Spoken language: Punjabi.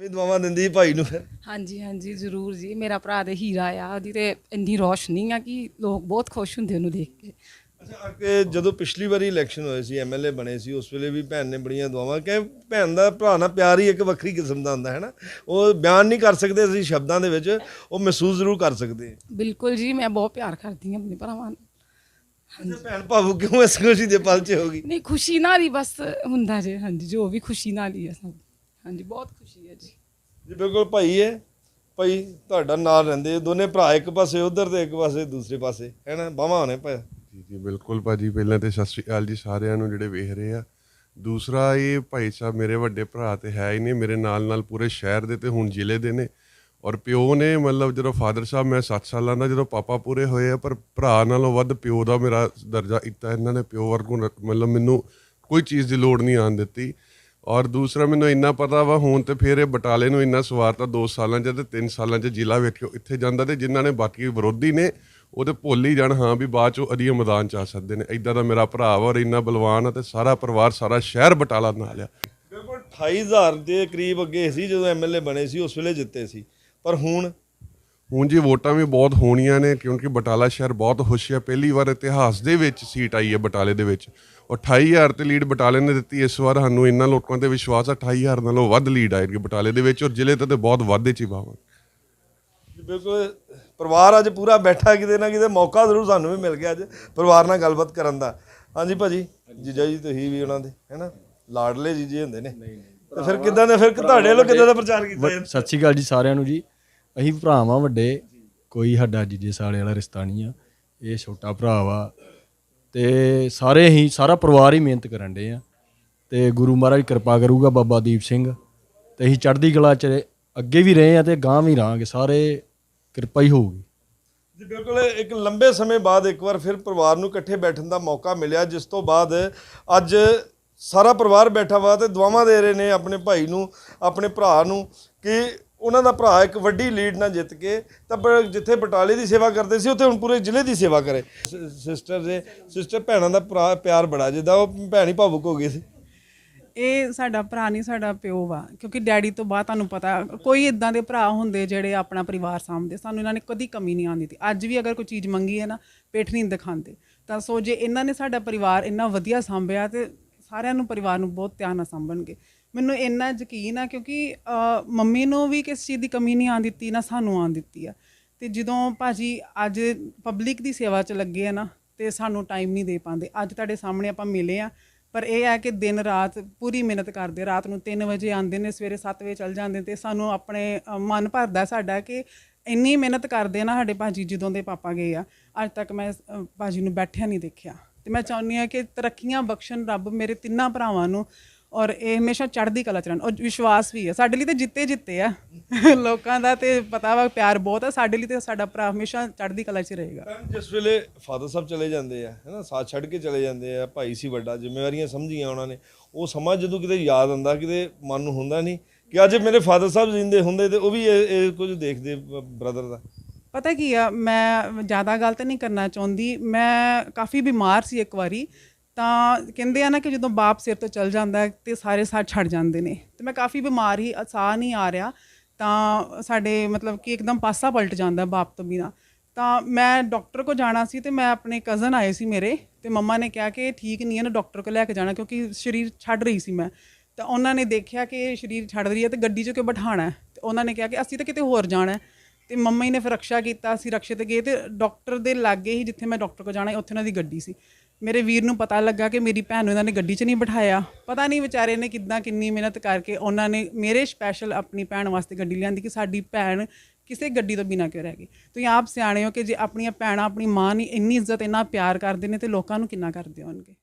ਵੀ ਦੁਆਵਾਂ ਦਿੰਦੀ ਭਾਈ ਨੂੰ ਫਿਰ। ਹਾਂਜੀ ਹਾਂਜੀ ਜ਼ਰੂਰ ਜੀ। ਮੇਰਾ ਭਰਾ ਤੇ ਹੀਰਾ ਆ ਉਹਦੀ ਤੇ ਇੰਨੀ ਰੋਸ਼ਨੀ ਆ ਕਿ ਲੋਕ ਬਹੁਤ ਖੁਸ਼ ਹੁੰਦੇ ਉਹਨੂੰ ਦੇਖ ਕੇ। ਅੱਛਾ ਕਿ ਜਦੋਂ ਪਿਛਲੀ ਵਾਰੀ ਇਲੈਕਸ਼ਨ ਹੋਏ ਸੀ ਐਮਐਲਏ ਬਣੇ ਸੀ ਉਸ ਵੇਲੇ ਵੀ ਭੈਣ ਨੇ ਬੜੀਆਂ ਦੁਆਵਾਂ ਕਿ ਭੈਣ ਦਾ ਭਰਾ ਨਾਲ ਪਿਆਰ ਹੀ ਇੱਕ ਵੱਖਰੀ ਕਿਸਮ ਦਾ ਹੁੰਦਾ ਹੈ ਨਾ ਉਹ ਬਿਆਨ ਨਹੀਂ ਕਰ ਸਕਦੇ ਅਸੀਂ ਸ਼ਬਦਾਂ ਦੇ ਵਿੱਚ ਉਹ ਮਹਿਸੂਸ ਜ਼ਰੂਰ ਕਰ ਸਕਦੇ। ਹਾਂ ਬਿਲਕੁਲ ਜੀ ਮੈਂ ਬਹੁਤ ਪਿਆਰ ਕਰਦੀ ਹਾਂ ਆਪਣੇ ਭਰਾਵਾਂ ਨੂੰ। ਅੱਛਾ ਭੈਣ ਭਾਵੁਕ ਕਿਉਂ ਇਸ ਖੁਸ਼ੀ ਦੇ ਪਲ 'ਚ ਹੋ ਗਈ? ਨਹੀਂ ਖੁਸ਼ੀ ਨਾਲ ਹੀ ਬਸ ਹੁੰਦਾ ਜੇ ਹਾਂਜੀ ਜੋ ਵੀ ਖੁਸ਼ੀ ਨਾਲ ਹੀ ਹੈ ਸਭ। ਹਾਂਜੀ ਬਹੁਤ ਖੁਸ਼ੀ ਹੈ ਜੀ। ਜੀ ਬਿਲਕੁਲ ਭਾਈ ਹੈ ਭਾਈ ਤੁਹਾਡਾ ਨਾਲ ਰਹਿੰਦੇ ਦੋਨੇ ਭਰਾ ਇੱਕ ਪਾਸੇ ਉਧਰ ਤੇ ਇੱਕ ਪਾਸੇ ਦੂਸਰੇ ਪਾਸੇ ਹੈ ਨਾ? ਬਾਵਾ ਹੋਣੇ ਭਾਈ। ਜੀ ਜੀ ਬਿਲਕੁਲ ਭਾਜੀ ਪਹਿਲਾਂ ਤੇ ਸਤਿ ਸ਼੍ਰੀ ਅਕਾਲ ਜੀ ਸਾਰਿਆਂ ਨੂੰ ਜਿਹੜੇ ਵੇਖ ਰਹੇ ਆ। ਦੂਸਰਾ ਇਹ ਭਾਈ ਸਾਹਿਬ ਮੇਰੇ ਵੱਡੇ ਭਰਾ ਤੇ ਹੈ ਹੀ ਨਹੀਂ ਮੇਰੇ ਨਾਲ ਨਾਲ ਪੂਰੇ ਸ਼ਹਿਰ ਦੇ ਤੇ ਹੁਣ ਜ਼ਿਲ੍ਹੇ ਦੇ ਨੇ। ਔਰ ਪਿਓ ਨੇ ਮਤਲਬ ਜਦੋਂ ਫਾਦਰ ਸਾਹਿਬ ਮੈਂ 7 ਸਾਲਾਂ ਦਾ ਜਦੋਂ ਪਾਪਾ ਪੂਰੇ ਹੋਏ ਆ ਪਰ ਭਰਾ ਨਾਲੋਂ ਵੱਧ ਪਿਓ ਦਾ ਮੇਰਾ ਦਰਜਾ ਇੱਤਾ ਇਹਨਾਂ ਨੇ ਪਿਓ ਵਰਗੂ ਮਤਲਬ ਮੈਨੂੰ ਕੋਈ ਚੀਜ਼ ਦੀ ਲੋੜ ਨਹੀਂ ਆਣ ਦਿੱਤੀ। ਔਰ ਦੂਸਰਾ ਮੈਨੂੰ ਇੰਨਾ ਪਤਾ ਵਾ, ਹੁਣ ਤੇ ਫਿਰ ਇਹ ਬਟਾਲੇ ਨੂੰ ਇੰਨਾ ਸਵਾਰਤਾ 2 ਸਾਲਾਂ ਚ ਤੇ 3 ਸਾਲਾਂ ਚ ਜ਼ਿਲ੍ਹਾ ਵੇਖਿਓ, ਇੱਥੇ ਜਾਂਦਾ ਤੇ ਜਿਨ੍ਹਾਂ ਨੇ ਬਾਕੀ ਵਿਰੋਧੀ ਨੇ, ਉਹ ਤੇ ਭੁੱਲ ਹੀ ਜਾਣ, ਹਾਂ ਵੀ ਬਾਅਦ ਚੋਂ ਅਧੀਆ ਮੈਦਾਨ ਚ ਆ ਸਕਦੇ ਨੇ। ਐਦਾਂ ਦਾ ਮੇਰਾ ਭਰਾ ਵਾ ਔਰ ਇੰਨਾ ਬਲਵਾਨ ਆ ਤੇ ਸਾਰਾ ਪਰਿਵਾਰ, ਸਾਰਾ ਸ਼ਹਿਰ ਬਟਾਲਾ ਨਾਲ ਆ। ਬਿਲਕੁਲ 28000 ਦੇ ਕਰੀਬ ਅੱਗੇ ਸੀ ਜਦੋਂ ਐਮਐਲਏ ਬਣੇ ਸੀ, ਉਸ ਵੇਲੇ ਜਿੱਤੇ ਸੀ। ਪਰ ਹੁਣ ਹੁਣ ਜੀ ਵੋਟਾਂ ਵੀ ਬਹੁਤ ਹੋਣੀਆਂ ਨੇ ਕਿਉਂਕਿ ਬਟਾਲਾ ਸ਼ਹਿਰ ਬਹੁਤ ਖੁਸ਼ ਹੈ। ਪਹਿਲੀ ਵਾਰ ਇਤਿਹਾਸ ਦੇ ਵਿੱਚ ਸੀਟ ਆਈ ਹੈ ਬਟਾਲੇ ਦੇ ਵਿੱਚ। ਔਰ 28000 ਤੇ ਲੀਡ ਬਟਾਲੇ ਨੇ ਦਿੱਤੀ। ਇਸ ਵਾਰ ਸਾਨੂੰ ਇੰਨਾ ਲੋਕਾਂ ਤੇ ਵਿਸ਼ਵਾਸ ਆ 28000 ਨਾਲੋਂ ਵੱਧ ਲੀਡ ਆਏਗੀ ਬਟਾਲੇ ਦੇ ਵਿੱਚ। ਔਰ ਜ਼ਿਲ੍ਹੇ ਤੇ ਤੇ ਬਹੁਤ ਵਾਧੇ ਚ ਜੀ ਬਿਲਕੁਲ। ਪਰਿਵਾਰ ਅੱਜ ਪੂਰਾ ਬੈਠਾ ਕਿਤੇ ਨਾ ਕਿਤੇ ਮੌਕਾ ਜ਼ਰੂਰ ਸਾਨੂੰ ਵੀ ਮਿਲ ਗਿਆ ਅੱਜ ਪਰਿਵਾਰ ਨਾਲ ਗੱਲਬਾਤ ਕਰਨ ਦਾ। ਹਾਂਜੀ ਭਾਜੀ ਜੀਜਾ ਜੀ ਤੁਸੀਂ ਵੀ ਉਹਨਾਂ ਦੇ ਹੈਨਾ? ਲਾਡਲੇ ਜੀਜੇ ਹੁੰਦੇ ਨੇ। ਤੇ ਫਿਰ ਕਿਦਾਂ ਦੇ ਫਿਰ ਤੁਹਾਡੇ ਵੱਲੋਂ ਕਿਦਾਂ ਦਾ ਪ੍ਰਚਾਰ ਕੀਤਾ? ਸਤਿ ਸ਼੍ਰੀ ਅਕਾਲ ਜੀ ਸਾਰਿਆਂ ਨੂੰ ਜੀ। ਅਸੀਂ ਭਰਾਵਾਂ ਵੱਡੇ, ਕੋਈ ਸਾਡਾ ਜੀਜੇ ਸਾਲੇ ਵਾਲਾ ਰਿਸ਼ਤਾ ਨਹੀਂ ਆ, ਇਹ ਛੋਟਾ ਭਰਾ ਵਾ। ਤੇ ਸਾਰੇ ਹੀ, ਸਾਰਾ ਪਰਿਵਾਰ ਹੀ ਮਿਹਨਤ ਕਰਨ ਦੇ ਆ। ਤੇ ਗੁਰੂ ਮਹਾਰਾਜ ਕਿਰਪਾ ਕਰੂਗਾ ਬਾਬਾ ਦੀਪ ਸਿੰਘ। ਤੇ ਅਸੀਂ ਚੜ੍ਹਦੀ ਕਲਾ ਚ ਅੱਗੇ ਵੀ ਰਹੇ ਆ ਤੇ ਗਾਂ ਵੀ ਰਹਾਂਗੇ, ਸਾਰੇ ਕਿਰਪਾ ਹੀ ਹੋਊਗੀ। ਜੀ, ਬਿਲਕੁਲ, ਇੱਕ ਲੰਬੇ ਸਮੇਂ ਬਾਅਦ ਇੱਕ ਵਾਰ ਫਿਰ ਪਰਿਵਾਰ ਨੂੰ ਇਕੱਠੇ ਬੈਠਣ ਦਾ ਮੌਕਾ ਮਿਲਿਆ, ਜਿਸ ਤੋਂ ਬਾਅਦ ਅੱਜ ਸਾਰਾ ਪਰਿਵਾਰ ਬੈਠਾ ਵਾ ਤੇ ਦੁਆਵਾਂ ਦੇ ਰਹੇ ਨੇ ਆਪਣੇ ਭਾਈ ਨੂੰ, ਆਪਣੇ ਭਰਾ ਨੂੰ, ਕਿ ਉਹਨਾਂ ਦਾ ਭਰਾ ਇੱਕ ਵੱਡੀ ਲੀਡ ਨਾਲ ਜਿੱਤ ਕੇ ਤਾਂ ਜਿੱਥੇ ਬਟਾਲੇ ਦੀ ਸੇਵਾ ਕਰਦੇ ਸੀ, ਉੱਥੇ ਹੁਣ ਪੂਰੇ ਜ਼ਿਲ੍ਹੇ ਦੀ ਸੇਵਾ ਕਰੇ। ਸਿਸਟਰ ਦੇ ਸਿਸਟਰ ਭੈਣਾਂ ਦਾ ਭਰਾ ਪਿਆਰ ਬੜਾ ਜਿੱਦਾਂ ਉਹ ਭੈਣ ਹੀ ਭਾਵੁਕ ਹੋ ਗਈ ਸੀ। ਇਹ ਸਾਡਾ ਭਰਾ ਨਹੀਂ, ਸਾਡਾ ਪਿਓ ਵਾ, ਕਿਉਂਕਿ ਡੈਡੀ ਤੋਂ ਬਾਅਦ ਤੁਹਾਨੂੰ ਪਤਾ, ਕੋਈ ਇਦਾਂ ਦੇ ਭਰਾ ਹੁੰਦੇ ਜਿਹੜੇ ਆਪਣਾ ਪਰਿਵਾਰ ਸਾਂਭਦੇ, ਸਾਨੂੰ ਇਹਨਾਂ ਨੇ ਕਦੀ ਕਮੀ ਨਹੀਂ ਆਉਂਦੀ ਤੀ ਅੱਜ ਵੀ ਅਗਰ ਕੋਈ ਚੀਜ਼ ਮੰਗੀ ਹੈ ਨਾ, ਪੇਠ ਨਹੀਂ ਦਿਖਾਉਂਦੇ। ਤਾਂ ਸੋ ਜੇ ਇਹਨਾਂ ਨੇ ਸਾਡਾ ਪਰਿਵਾਰ ਇੰਨਾ ਵਧੀਆ ਸਾਂਭਿਆ ਤੇ ਸਾਰਿਆਂ ਨੂੰ ਪਰਿਵਾਰ ਨੂੰ ਬਹੁਤ ਧਿਆਨ ਨਾਲ ਸਾਂਭਣਗੇ। ਮੈਨੂੰ ਇੰਨਾ ਯਕੀਨ ਆ ਕਿਉਂਕਿ ਮੰਮੀ ਨੂੰ ਵੀ ਕਿਸ ਚੀਜ਼ ਦੀ ਕਮੀ ਨਹੀਂ ਆਉਣ ਦਿੱਤੀ ਨਾ ਸਾਨੂੰ ਆਉਣ ਦਿੱਤੀ ਆ। ਤੇ ਜਦੋਂ ਭਾਜੀ ਅੱਜ ਪਬਲਿਕ ਦੀ ਸੇਵਾ 'ਚ ਲੱਗੇ ਆ ਨਾ ਤੇ ਸਾਨੂੰ ਟਾਈਮ ਨਹੀਂ ਦੇ ਪਾਉਂਦੇ। ਅੱਜ ਤੁਹਾਡੇ ਸਾਹਮਣੇ ਆਪਾਂ ਮਿਲੇ ਆ ਪਰ ਇਹ ਹੈ ਕਿ ਦਿਨ ਰਾਤ ਪੂਰੀ ਮਿਹਨਤ ਕਰਦੇ ਰਾਤ ਨੂੰ 3 ਵਜੇ ਆਉਂਦੇ ਨੇ ਸਵੇਰੇ 7 ਵਜੇ ਚੱਲ ਜਾਂਦੇ ਤੇ ਸਾਨੂੰ ਆਪਣੇ ਮਨ ਭਰਦਾ ਸਾਡਾ ਕਿ ਇੰਨੀ ਮਿਹਨਤ ਕਰਦੇ ਨਾ ਸਾਡੇ ਭਾਜੀ ਜਦੋਂ ਦੇ ਪਾਪਾ ਗਏ ਆ। ਅੱਜ ਤੱਕ ਮੈਂ ਅ, ਭਾਜੀ ਨੂੰ ਬੈਠਿਆ ਨਹੀਂ ਦੇਖਿਆ। ਤੇ ਮੈਂ ਚਾਹੁੰਦੀ ਆ ਕਿ ਤਰੱਕੀਆਂ ਬਖਸ਼ਣ ਰੱਬ ਮੇਰੇ ਤਿੰਨਾਂ ਭਰਾਵਾਂ ਨੂੰ। ਔਰ ਇਹ ਹਮੇਸ਼ਾ ਚੜ੍ਹਦੀ ਕਲਾ ਚ ਰਹਿਣ ਔਰ ਵਿਸ਼ਵਾਸ ਵੀ ਹੈ ਸਾਡੇ ਲਈ ਤੇ ਜਿੱਤੇ ਜਿੱਤੇ ਆ। ਲੋਕਾਂ ਦਾ ਤੇ ਪਤਾ ਵਾ ਪਿਆਰ ਬਹੁਤ ਆ। ਸਾਡੇ ਲਈ ਤੇ ਸਾਡਾ ਭਰਾ ਹਮੇਸ਼ਾ ਚੜ੍ਹਦੀ ਕਲਾ ਚ ਰਹੇਗਾ। ਮੈਮ, ਜਿਸ ਵੇਲੇ ਫਾਦਰ ਸਾਹਿਬ ਚਲੇ ਜਾਂਦੇ ਆ ਹੈਨਾ ਸਾਥ ਛੱਡ ਕੇ ਚਲੇ ਜਾਂਦੇ ਆ ਭਾਈ ਸੀ ਵੱਡਾ ਜ਼ਿੰਮੇਵਾਰੀਆਂ ਸਮਝੀਆਂ ਉਹਨਾਂ ਨੇ ਉਹ ਸਮਾਂ ਜਦੋਂ ਕਿਤੇ ਯਾਦ ਆਉਂਦਾ ਕਿਤੇ ਮਨ ਨੂੰ ਹੁੰਦਾ ਨਹੀਂ ਕਿ ਅੱਜ ਮੇਰੇ ਫਾਦਰ ਸਾਹਿਬ ਜਿੰਦੇ ਹੁੰਦੇ ਤੇ ਉਹ ਵੀ ਇਹ ਇਹ ਕੁਝ ਦੇਖਦੇ ਬ੍ਰਦਰ ਦਾ। ਪਤਾ ਕੀ ਆ ਮੈਂ ਜ਼ਿਆਦਾ ਗੱਲ ਤਾਂ ਨਹੀਂ ਕਰਨਾ ਚਾਹੁੰਦੀ। ਮੈਂ ਕਾਫੀ ਬਿਮਾਰ ਸੀ ਇੱਕ ਵਾਰੀ ਤਾਂ ਕਹਿੰਦੇ ਆ ਨਾ ਕਿ ਜਦੋਂ ਬਾਪ ਸਿਰ ਤੋਂ ਚੱਲ ਜਾਂਦਾ ਹੈ ਤੇ ਸਾਰੇ ਸਾਥ ਛੱਡ ਜਾਂਦੇ ਨੇ। ਤੇ ਮੈਂ ਕਾਫੀ ਬਿਮਾਰ ਹੀ, ਸਾਹ ਨਹੀਂ ਆ ਰਿਹਾ। ਤਾਂ ਸਾਡੇ ਮਤਲਬ ਕਿ ਇੱਕਦਮ ਪਾਸਾ ਪਲਟ ਜਾਂਦਾ ਬਾਪ ਤੋਂ ਬਿਨਾ। ਤਾਂ ਮੈਂ ਡਾਕਟਰ ਕੋ ਜਾਣਾ ਸੀ ਤੇ ਮੈਂ ਆਪਣੇ ਕਜ਼ਨ ਆਏ ਸੀ ਮੇਰੇ ਤੇ ਮੰਮਾ ਨੇ ਕਿਹਾ ਕਿ ਇਹ ਠੀਕ ਨਹੀਂ ਹੈ ਨਾ ਡਾਕਟਰ ਕੋ ਲੈ ਕੇ ਜਾਣਾ ਕਿਉਂਕਿ ਸਰੀਰ ਛੱਡ ਰਹੀ ਸੀ ਮੈਂ। ਤਾਂ ਉਹਨਾਂ ਨੇ ਦੇਖਿਆ ਕਿ ਇਹ ਸਰੀਰ ਛੱਡ ਰਹੀ ਹੈ ਤੇ ਗੱਡੀ 'ਚ ਕਿਉਂ ਬਿਠਾਣਾ ਹੈ? ਤੇ ਉਹਨਾਂ ਨੇ ਕਿਹਾ ਕਿ ਅਸੀਂ ਤਾਂ ਕਿਤੇ ਹੋਰ ਜਾਣਾ ਹੈ। ਤੇ ਮੰਮਾ ਜੀ ਨੇ ਫਿਰ ਰਕਸ਼ਾ ਕੀਤਾ, ਅਸੀਂ ਰਕਸ਼ੇ ਤੇ ਗਏ ਤੇ ਡਾਕਟਰ ਦੇ ਲਾਗੇ ਹੀ ਜਿੱਥੇ ਮੈਂ ਡਾਕਟਰ ਕੋ ਜਾਣਾ ਉੱਥੇ ਉਹਨਾਂ ਦੀ ਗੱਡੀ ਸੀ। ਮੇਰੇ ਵੀਰ ਨੂੰ ਪਤਾ ਲੱਗਾ ਕਿ ਮੇਰੀ ਭੈਣ ਨੂੰ ਇਹਨਾਂ ਨੇ ਗੱਡੀ 'ਚ ਨਹੀਂ ਬਿਠਾਇਆ। ਪਤਾ ਨਹੀਂ ਵਿਚਾਰੇ ਨੇ ਕਿੱਦਾਂ ਕਿੰਨੀ ਮਿਹਨਤ ਕਰਕੇ ਉਹਨਾਂ ਨੇ ਮੇਰੇ ਸਪੈਸ਼ਲ ਆਪਣੀ ਭੈਣ ਵਾਸਤੇ ਗੱਡੀ ਲਿਆਂਦੀ ਕਿ ਸਾਡੀ ਭੈਣ ਕਿਸੇ ਗੱਡੀ ਤੋਂ ਬਿਨਾ ਕਿਉਂ ਰਹਿ ਗਈ। ਤੁਸੀਂ ਆਪ ਸਿਆਣੇ ਹੋ ਕਿ ਜੇ ਆਪਣੀਆਂ ਭੈਣਾਂ, ਆਪਣੀ ਮਾਂ ਨੂੰ ਇੰਨੀ ਇੱਜ਼ਤ, ਇੰਨਾ ਪਿਆਰ ਕਰਦੇ ਨੇ ਤੇ ਲੋਕਾਂ ਨੂੰ ਕਿੰਨਾ ਕਰਦੇ ਹੋਣਗੇ?